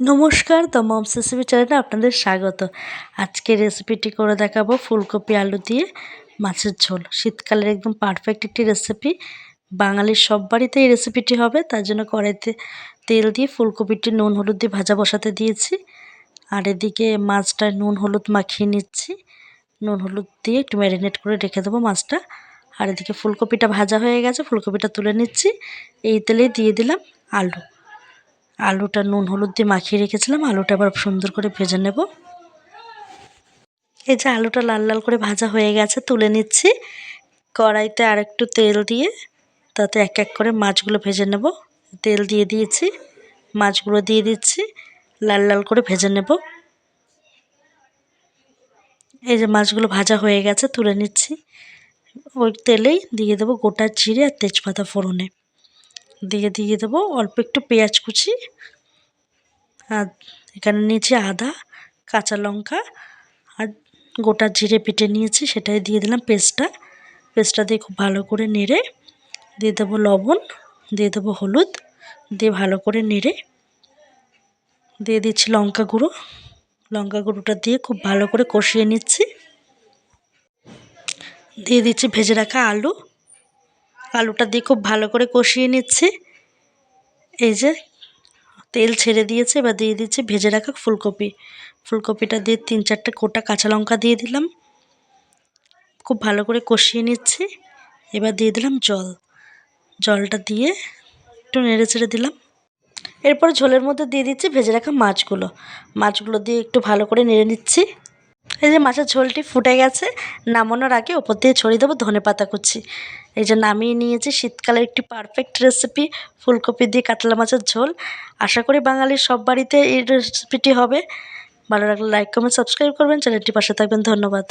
নমস্কার, the moms recipe চ্যানেলে আপনাদের স্বাগত। আজকে রেসিপিটি করে দেখাবো ফুলকপি আলু দিয়ে মাছের ঝোল। শীতকালের একদম পারফেক্ট একটি রেসিপি বাঙালির সব বাড়িতে এই রেসিপিটি হবে, তার জন্য কড়াইতে তেল দিয়ে ফুলকপিটি নুন, হলুদ দিয়ে ভাজা বসাতে দিয়েছি। আর এদিকে মাছটায় নুন, হলুদ মাখিয়ে নিচ্ছি। নুন, হলুদ দিয়ে একটু ম্যারিনেট করে রেখে দেবো মাছটা। আর এদিকে ফুলকপিটা ভাজা হয়ে গেছে, ফুলকপিটা তুলে নিচ্ছি। এই তেলেই দিয়ে দিলাম আলু। আলুটা নুন হলুদ দিয়ে মাখিয়ে রেখেছিলাম। আলুটা আবার সুন্দর করে ভেজে নেব। এই যে আলুটা লাল লাল করে ভাজা হয়ে গেছে, তুলে নিচ্ছি। কড়াইতে আর একটু তেল দিয়ে তাতে এক এক করে মাছগুলো ভেজে নেব। তেল দিয়ে দিয়েছি, মাছগুলো দিয়ে দিচ্ছি, লাল লাল করে ভেজে নেব। এই যে মাছগুলো ভাজা হয়ে গেছে, তুলে নিচ্ছি। ওই তেলেই দিয়ে দেবো গোটা জিরে আর তেজপাতা ফোড়নে। দিয়ে দিয়ে দেবো। অল্প একটু পেঁয়াজ কুচি আর এখানে নিয়েছি আদা, কাঁচা লঙ্কা আর গোটা জিরে পেটে নিয়েছি, সেটাই দিয়ে দিলাম পেস্টটা। পেস্টটা দিয়ে খুব ভালো করে নেড়ে দিয়ে দেবো লবণ, দিয়ে দেবো হলুদ, দিয়ে ভালো করে নেড়ে দিয়ে দিচ্ছি লঙ্কা গুঁড়ো। লঙ্কা গুঁড়োটা দিয়ে খুব ভালো করে কষিয়ে নিচ্ছি। দিয়ে দিচ্ছি ভেজে রাখা আলু। আলুটা দিয়ে খুব ভালো করে কষিয়ে নিচ্ছি। এই যে তেল ছেড়ে দিয়েছে, এবার দিয়ে দিচ্ছি ভেজে রাখা ফুলকপি। ফুলকপিটা দিয়ে তিন চারটে কোটা কাঁচা লঙ্কা দিয়ে দিলাম। খুব ভালো করে কষিয়ে নিচ্ছি। এবার দিয়ে দিলাম জল। জলটা দিয়ে একটু নেড়ে ছেড়ে দিলাম। এরপর ঝোলের মধ্যে দিয়ে দিচ্ছি ভেজে রাখা মাছগুলো। মাছগুলো দিয়ে একটু ভালো করে নেড়ে নিচ্ছি। এই যে মাছের ঝোলটি ফুটে গেছে, নামানোর আগে ওপর দিয়ে ছড়িয়ে দেবো ধনে পাতা কুচি। এই যে নামিয়ে নিয়েছি, শীতকালের একটি পারফেক্ট রেসিপি ফুলকপি দিয়ে কাতলা মাছের ঝোল। আশা করি বাঙালির সব বাড়িতে এই রেসিপিটি হবে। ভালো লাগলে লাইক কমেন্ট সাবস্ক্রাইব করবেন। চ্যানেলটি পাশে থাকবেন। ধন্যবাদ।